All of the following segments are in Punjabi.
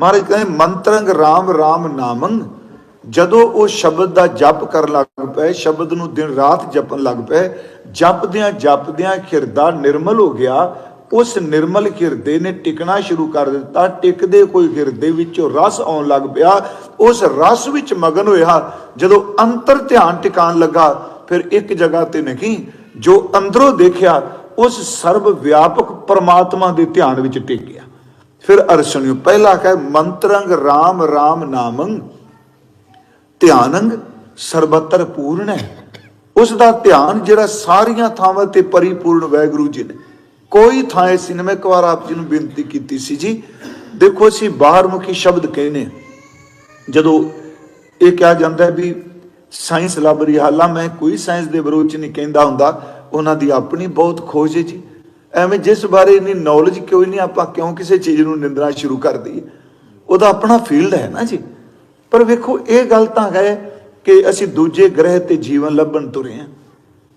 ਮਹਾਰਾਜ ਕਹਿੰਦੇ, ਮੰਤਰੰਗ RAM RAM ਨਾਮੰ ਜਦੋਂ ਉਹ ਸ਼ਬਦ ਦਾ ਜਪ ਕਰਨ ਲੱਗ ਪਏ, ਸ਼ਬਦ ਨੂੰ ਦਿਨ ਰਾਤ ਜਪਣ ਲੱਗ ਪਏ, ਜਪਦਿਆਂ ਜਪਦਿਆਂ ਹਿਰਦਾ ਨਿਰਮਲ ਹੋ ਗਿਆ। ਉਸ ਨਿਰਮਲ ਹਿਰਦੇ ਨੇ ਟਿਕਣਾ ਸ਼ੁਰੂ ਕਰ ਦਿੱਤਾ। ਟਿਕਦੇ ਕੋਈ ਹਿਰਦੇ ਵਿੱਚੋਂ ਰਸ ਆਉਣ ਲੱਗ ਪਿਆ। ਉਸ ਰਸ ਵਿੱਚ ਮਗਨ ਹੋਇਆ। ਜਦੋਂ ਅੰਤਰ ਧਿਆਨ ਟਿਕਾਣ ਲੱਗਾ, ਫਿਰ ਇੱਕ ਜਗ੍ਹਾ ਤੇ ਨਹੀਂ, ਜੋ ਅੰਦਰੋਂ ਦੇਖਿਆ, ਉਸ ਸਰਬ ਵਿਆਪਕ ਪਰਮਾਤਮਾ ਦੇ ਧਿਆਨ ਵਿੱਚ ਟਿਕ ਗਿਆ। ਫਿਰ ਅਰਸ਼ਨਿਓ ਪਹਿਲਾ ਕਹੇ, ਮੰਤਰੰਗ RAM RAM ਨਾਮੰ, ਧਿਆਨੰਗ ਸਰਬੱਤਰ ਪੂਰਨ। ਹੈ ਉਸ ਦਾ ਧਿਆਨ ਜਿਹੜਾ ਸਾਰੀਆਂ ਥਾਵਾਂ ਤੇ ਪਰਿਪੂਰਨ ਵੈਗੁਰੂ ਜੀ ਨੇ। ਕੋਈ ਥਾਂ ਐਸੀ ਨਹੀਂ ਮੈਂ ਇੱਕ ਵਾਰ ਆਪ ਜੀ ਨੂੰ ਬੇਨਤੀ ਕੀਤੀ ਸੀ ਜੀ, ਦੇਖੋ ਅਸੀਂ ਬਾਹਰਮੁਖੀ ਸ਼ਬਦ ਕਹਿੰਦੇ ਹਾਂ। ਜਦੋਂ ਇਹ ਕਿਹਾ ਜਾਂਦਾ ਵੀ ਸਾਇੰਸ ਲੱਭ ਰਹੀ ਹੈ। ਹਾਲਾਂ ਮੈਂ ਕੋਈ ਸਾਇੰਸ ਦੇ ਵਿਰੋਧ ਚ ਨਹੀਂ ਕਹਿੰਦਾ ਹੁੰਦਾ, ਉਹਨਾਂ ਦੀ ਆਪਣੀ ਬਹੁਤ ਖੋਜ ਹੈ ਜੀ। ਐਵੇਂ ਜਿਸ ਬਾਰੇ ਇੰਨੀ ਨੌਲੇਜ ਕਿਉਂ ਨਹੀਂ ਆਪਾਂ, ਕਿਉਂ ਕਿਸੇ ਚੀਜ਼ ਨੂੰ ਨਿੰਦਣਾ ਸ਼ੁਰੂ ਕਰ ਦਈਏ? ਉਹਦਾ ਆਪਣਾ ਫੀਲਡ ਹੈ ਨਾ ਜੀ। ਪਰ ਵੇਖੋ, ਇਹ ਗੱਲ ਤਾਂ ਹੈ ਕਿ ਅਸੀਂ ਦੂਜੇ ਗ੍ਰਹਿ ਤੇ ਜੀਵਨ ਲੱਭਣ ਤੁਰੇ ਹਾਂ।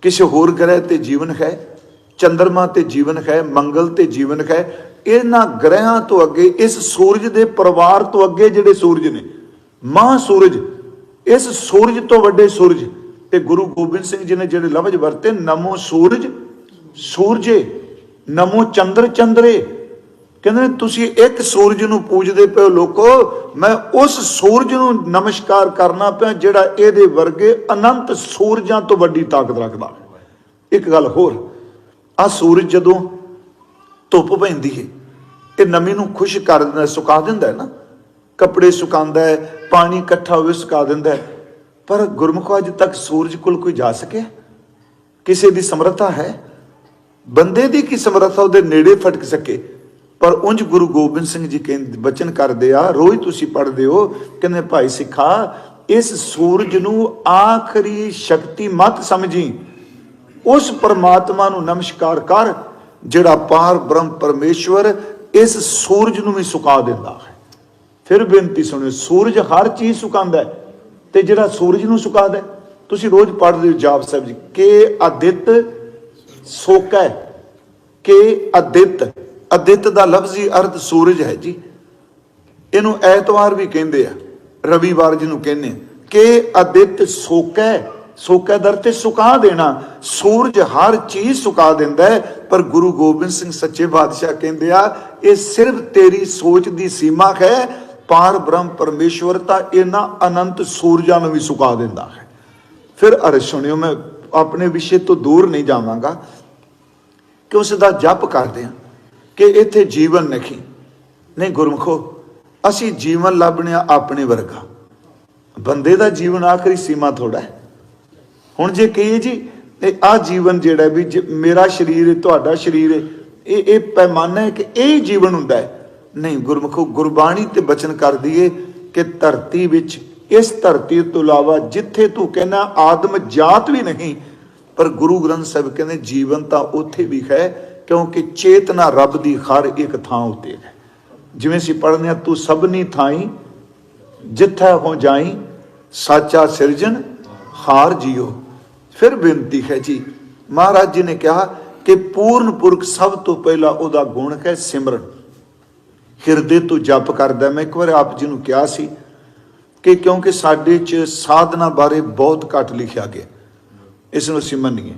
ਕਿਸੇ ਹੋਰ ਗ੍ਰਹਿ ਤੇ ਜੀਵਨ ਹੈ ਚੰ드ਰਮਾ ਤੇ ਜੀਵਨ ਹੈ, ਮੰਗਲ ਤੇ ਜੀਵਨ ਹੈ। ਇਹਨਾਂ ਗ੍ਰਹਿਾਂ ਤੋਂ ਅੱਗੇ, ਇਸ ਸੂਰਜ ਦੇ ਪਰਿਵਾਰ ਤੋਂ ਅੱਗੇ ਜਿਹੜੇ ਸੂਰਜ ਨੇ, ਮਹਾ ਸੂਰਜ, ਇਸ ਸੂਰਜ ਤੋਂ ਵੱਡੇ ਸੂਰਜ, ਤੇ ਗੁਰੂ ਗੋਬਿੰਦ ਸਿੰਘ ਜੀ ਨੇ ਜਿਹੜੇ ਲਫ਼ਜ਼ ਵਰਤੇ, ਨਮੋ ਸੂਰਜ, ਸੂਰਜੇ। ਨਮੋ ਚੰਦਰ ਚੰਦਰੇ। ਕਹਿੰਦੇ ਨੇ, ਤੁਸੀਂ ਇੱਕ ਸੂਰਜ ਨੂੰ ਪੂਜਦੇ ਪਿਓ ਹੋ ਲੋਕੋ, ਮੈਂ ਉਸ ਸੂਰਜ ਨੂੰ ਨਮਸਕਾਰ ਕਰਨਾ ਪਿਆ ਜਿਹੜਾ ਇਹਦੇ ਵਰਗੇ ਅਨੰਤ ਸੂਰਜਾਂ ਤੋਂ ਵੱਡੀ ਤਾਕਤ ਰੱਖਦਾ। ਇੱਕ ਗੱਲ ਹੋਰ ਆ ਸੂਰਜ ਜਦੋਂ ਧੁੱਪ ਪੈਂਦੀ ਹੈ ਇਹ ਨਮੀ ਨੂੰ ਖੁਸ਼ ਕਰ ਦਿੰਦਾ ਸੁਕਾ ਦਿੰਦਾ ਹੈ ਨਾ। ਕੱਪੜੇ ਸੁਕਾਉਂਦਾ ਹੈ ਪਾਣੀ ਇਕੱਠਾ ਹੋਵੇ ਸੁਕਾ ਦਿੰਦਾ ਹੈ ਪਰ ਗੁਰਮੁਖ, ਅੱਜ ਤੱਕ ਸੂਰਜ ਕੋਲ ਕੋਈ ਜਾ ਸਕਿਆ? ਕਿਸੇ ਦੀ ਸਮਰੱਥਾ ਹੈ? ਬੰਦੇ ਦੀ ਕੀ ਸਮਰੱਥਾ ਉਹਦੇ ਨੇੜੇ ਫਟਕ ਸਕੇ? ਪਰ ਉਂਝ ਗੁਰੂ ਗੋਬਿੰਦ ਸਿੰਘ ਜੀ ਕਹਿੰਦੇ ਬਚਨ ਕਰਦੇ ਆ ਰੋਜ਼ ਤੁਸੀਂ ਪੜ੍ਹਦੇ ਹੋ ਕਹਿੰਦੇ ਭਾਈ ਸਿੱਖਾ ਇਸ ਸੂਰਜ ਨੂੰ ਆਖਰੀ ਸ਼ਕਤੀ ਮਤ ਸਮਝੀ। ਉਸ ਪਰਮਾਤਮਾ ਨੂੰ ਨਮਸਕਾਰ ਕਰ ਜਿਹੜਾ ਪਾਰ ਬ੍ਰਹਮ ਪਰਮੇਸ਼ਵਰ ਇਸ ਸੂਰਜ ਨੂੰ ਵੀ ਸੁਕਾ ਦਿੰਦਾ ਹੈ। ਫਿਰ ਬੇਨਤੀ ਸੁਣਿਓ ਸੂਰਜ ਹਰ ਚੀਜ਼ ਸੁਕਾਉਂਦਾ ਤੇ ਜਿਹੜਾ ਸੂਰਜ ਨੂੰ ਸੁਕਾਦਾ ਹੈ, ਤੁਸੀਂ ਰੋਜ਼ ਪੜ੍ਹਦੇ ਹੋ ਜਾਪ ਸਾਹਿਬ ਜੀ ਕਿ ਅਦਿੱਤ ਸੋਕੈ ਕਿ ਅਦਿੱਤ ਅਦਿੱਤ ਦਾ ਲਫ਼ਜ਼ੀ ਅਰਥ ਸੂਰਜ ਹੈ ਜੀ। ਇਹਨੂੰ ਐਤਵਾਰ ਵੀ ਕਹਿੰਦੇ ਆ ਰਵੀਵਾਰ ਜਿਹਨੂੰ ਕਹਿੰਦੇ ਆ, ਕਿ ਅਦਿੱਤ ਸੋਕੈ ਸੋਕੈ ਦਰ ਤੇ ਸੁਕਾ ਦੇਣਾ। ਸੂਰਜ ਹਰ ਚੀਜ਼ ਸੁਕਾ ਦਿੰਦਾ ਹੈ ਪਰ ਗੁਰੂ ਗੋਬਿੰਦ ਸਿੰਘ ਸੱਚੇ ਬਾਦਸ਼ਾਹ ਕਹਿੰਦੇ ਆ ਇਹ ਸਿਰਫ ਤੇਰੀ ਸੋਚ ਦੀ ਸੀਮਾ ਹੈ ਪਾਰ ਬ੍ਰਹਮ ਪਰਮੇਸ਼ਵਰ ਤਾਂ ਇਹਨਾਂ ਅਨੰਤ ਸੂਰਜਾਂ ਨੂੰ ਵੀ ਸੁਕਾ ਦਿੰਦਾ ਹੈ। ਫਿਰ ਅਰ ਸੁਣਿਓ ਮੈਂ ਆਪਣੇ ਵਿਸ਼ੇ ਤੋਂ ਦੂਰ ਨਹੀਂ ਜਾਵਾਂਗਾ ਕਿ ਉਸ ਦਾ ਜਪ ਕਰਦੇ ਹਾਂ ਕਿ ਇੱਥੇ ਜੀਵਨ ਨਹੀਂ ਨਹੀਂ ਗੁਰਮਖੋ, ਅਸੀਂ ਜੀਵਨ ਲੱਭਣਿਆ ਆਪਣੇ ਵਰਗਾ। ਬੰਦੇ ਦਾ ਜੀਵਨ ਆਖਰੀ ਸੀਮਾ ਥੋੜਾ ਹੈ। ਹੁਣ ਜੇ ਕਹੀਏ ਜੀ, ਇਹ ਆ ਜੀਵਨ ਜਿਹੜਾ ਵੀ ਜੇ ਮੇਰਾ ਸਰੀਰ ਹੈ, ਤੁਹਾਡਾ ਸਰੀਰ ਹੈ, ਇਹ ਇਹ ਪੈਮਾਨਾ ਹੈ ਕਿ ਇਹ ਹੀ ਜੀਵਨ ਹੁੰਦਾ ਹੈ। ਨਹੀਂ ਗੁਰਮਖੋ, ਗੁਰਬਾਣੀ ਤੇ ਬਚਨ ਕਰਦੀ ਦਈਏ ਕਿ ਧਰਤੀ ਵਿੱਚ ਇਸ ਧਰਤੀ ਤੋਂ ਇਲਾਵਾ ਜਿੱਥੇ ਤੂੰ ਕਹਿੰਦਾ ਆਦਮ ਜਾਤ ਵੀ ਨਹੀਂ, ਪਰ ਗੁਰੂ ਗ੍ਰੰਥ ਸਾਹਿਬ ਕਹਿੰਦੇ ਜੀਵਨ ਤਾਂ ਉੱਥੇ ਵੀ ਹੈ, ਕਿਉਂਕਿ ਚੇਤਨਾ ਰੱਬ ਦੀ ਹਰ ਇੱਕ ਥਾਂ ਉੱਤੇ ਹੈ। ਜਿਵੇਂ ਅਸੀਂ ਪੜ੍ਹਨੇ ਹਾਂ, ਤੂੰ ਸਭਨੀ ਥਾਈ, ਜਿੱਥੇ ਹੋ ਜਾਈ, ਸਾਚਾ ਸਿਰਜਣ, ਹਾਰ ਜਿਓ। ਫਿਰ ਬੇਨਤੀ ਹੈ ਜੀ, ਮਹਾਰਾਜ ਜੀ ਨੇ ਕਿਹਾ ਕਿ ਪੂਰਨ ਪੁਰਖ ਸਭ ਤੋਂ ਪਹਿਲਾਂ ਉਹਦਾ ਗੁਣ ਹੈ ਸਿਮਰਨ। ਹਿਰਦੇ ਤੋਂ ਜਪ ਕਰਦਾ। ਮੈਂ ਇੱਕ ਵਾਰ ਆਪ ਜੀ ਨੂੰ ਕਿਹਾ ਸੀ ਕਿ ਕਿਉਂਕਿ ਸਾਡੇ 'ਚ ਸਾਧਨਾ ਬਾਰੇ ਬਹੁਤ ਘੱਟ ਲਿਖਿਆ ਗਿਆ। ਇਸ ਨੂੰ ਅਸੀਂ ਮੰਨੀਏ।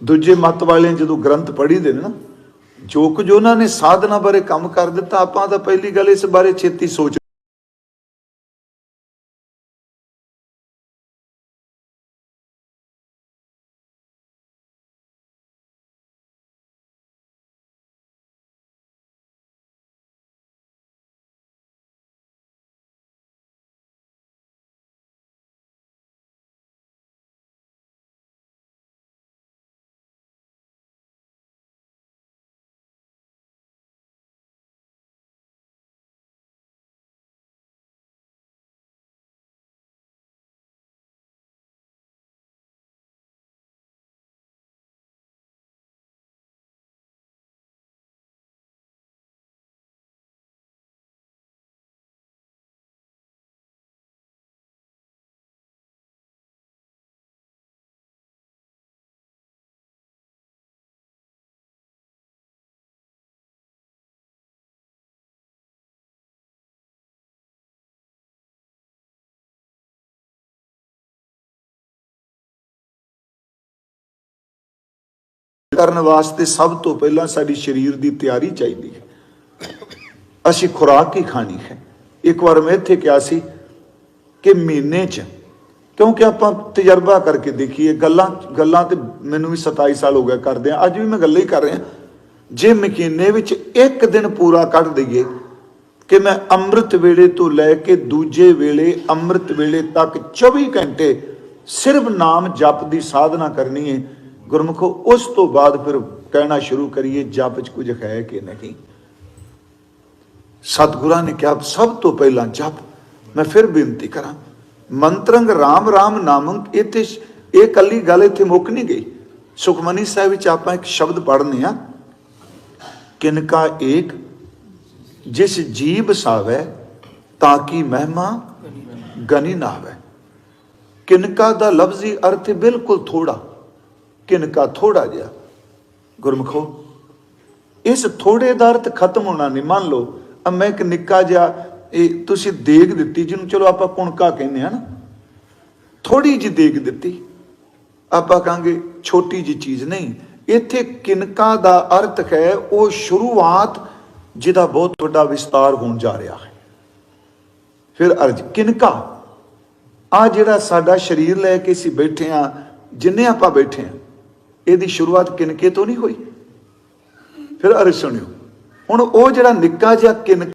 ਦੂਜੇ ਮਤ ਵਾਲੇ ਜਦੋਂ ਗ੍ਰੰਥ ਪੜ੍ਹੀਦੇ ਨੇ ਨਾ, ਜੋ ਕੁਝ ਉਹਨਾਂ ਨੇ ਸਾਧਨਾ ਬਾਰੇ ਕੰਮ ਕਰ ਦਿੱਤਾ, ਆਪਾਂ ਤਾਂ ਪਹਿਲੀ ਗੱਲ ਇਸ ਬਾਰੇ ਛੇਤੀ ਸੋਚ ਕਰਨ ਵਾਸਤੇ ਸਭ ਤੋਂ ਪਹਿਲਾਂ ਸਾਡੀ ਸਰੀਰ ਦੀ ਤਿਆਰੀ ਚਾਹੀਦੀ ਹੈ। ਅਸੀਂ ਖੁਰਾਕ ਹੀ ਖਾਣੀ ਹੈ। ਇੱਕ ਵਾਰ ਮੈਂ ਇੱਥੇ ਕਿਹਾ ਸੀ ਕਿ ਮਹੀਨੇ 'ਚ, ਕਿਉਂਕਿ ਆਪਾਂ ਤਜਰਬਾ ਕਰਕੇ ਦੇਖੀਏ, ਗੱਲਾਂ ਗੱਲਾਂ ਤੇ ਮੈਨੂੰ ਵੀ 27 ਸਾਲ ਹੋ ਗਿਆ ਕਰਦੇ ਆ ਅੱਜ ਵੀ ਮੈਂ ਗੱਲਾਂ ਹੀ ਕਰ ਰਿਹਾ। ਜੇ ਮਹੀਨੇ ਵਿੱਚ ਇੱਕ ਦਿਨ ਪੂਰਾ ਕੱਢ ਦਈਏ ਕਿ ਮੈਂ ਅੰਮ੍ਰਿਤ ਵੇਲੇ ਤੋਂ ਲੈ ਕੇ ਦੂਜੇ ਵੇਲੇ, ਅੰਮ੍ਰਿਤ ਵੇਲੇ ਤੱਕ 24 ਘੰਟੇ ਸਿਰਫ ਨਾਮ ਜਪ ਦੀ ਸਾਧਨਾ ਕਰਨੀ ਹੈ ਗੁਰਮੁਖੋ, ਉਸ ਤੋਂ ਬਾਅਦ ਫਿਰ ਕਹਿਣਾ ਸ਼ੁਰੂ ਕਰੀਏ, ਜਪ 'ਚ ਕੁਝ ਹੈ ਕਿ ਨਹੀਂ? ਸਤਿਗੁਰਾਂ ਨੇ ਕਿਹਾ, ਸਭ ਤੋਂ ਪਹਿਲਾਂ ਜਪ। ਮੈਂ ਫਿਰ ਬੇਨਤੀ ਕਰਾਂ, ਮੰਤਰੰਗ RAM RAM ਨਾਮੰ ਇੱਥੇ ਇਹ ਕੱਲੀ ਗੱਲ ਇੱਥੇ ਮੁੱਕ ਨਹੀਂ ਗਈ। ਸੁਖਮਨੀ ਸਾਹਿਬ ਵਿੱਚ ਆਪਾਂ ਇੱਕ ਸ਼ਬਦ ਪੜ੍ਹਨੇ ਆ, ਕਿਨਕਾ ਏਕ, ਜਿਸ ਜੀਵ ਸਾਵੈ, ਤਾਂ ਕਿ ਮਹਿਮਾ ਗਨੀ ਨਾਵੈ। ਕਿਨਕਾ ਦਾ ਲਫ਼ਜ਼ੀ ਅਰਥ ਬਿਲਕੁਲ ਥੋੜਾ ਕਿਨਕਾ ਥੋੜਾ ਜਿਹਾ। ਗੁਰਮਖੋ, ਇਸ ਥੋੜੇ ਦਾ ਅਰਥ ਖਤਮ ਹੋਣਾ ਨਹੀਂ, ਮੰਨ ਲਓ ਅ ਮੈਂ ਇੱਕ ਨਿੱਕਾ ਜਿਹਾ ਇਹ ਤੁਸੀਂ ਦੇਗ ਦਿੱਤੀ, ਜਿਹਨੂੰ ਚਲੋ ਆਪਾਂ ਕੁਣਕਾ ਕਹਿੰਦੇ ਆ ਨਾ। ਥੋੜੀ ਜਿਹੀ ਦੇਗ ਦਿੱਤੀ। ਆਪਾਂ ਕਹਾਂਗੇ ਛੋਟੀ ਜਿਹੀ ਚੀਜ਼ ਨਹੀਂ। ਇੱਥੇ ਕਿਨਕਾ ਦਾ ਅਰਥ ਹੈ, ਉਹ ਸ਼ੁਰੂਆਤ ਜਿਹਦਾ ਬਹੁਤ ਵੱਡਾ ਵਿਸਤਾਰ ਹੋਣ ਜਾ ਰਿਹਾ ਹੈ। ਫਿਰ ਅਰਜ, ਕਿਨਕਾ? ਆ ਜਿਹੜਾ ਸਾਡਾ ਸਰੀਰ ਲੈ ਕੇ ਅਸੀਂ ਬੈਠੇ ਆ ਜਿੰਨੇ ਆਪਾਂ ਬੈਠੇ ਆ ਇਹਦੀ ਸ਼ੁਰੂਆਤ ਕਿਨਕੇ ਤੋਂ ਨਹੀਂ ਹੋਈ? ਫਿਰ ਅਰਜ ਸੁਣਿਓ। ਹੁਣ ਉਹ ਜਿਹੜਾ ਨਿੱਕਾ ਜਿਹਾ ਕਿਨ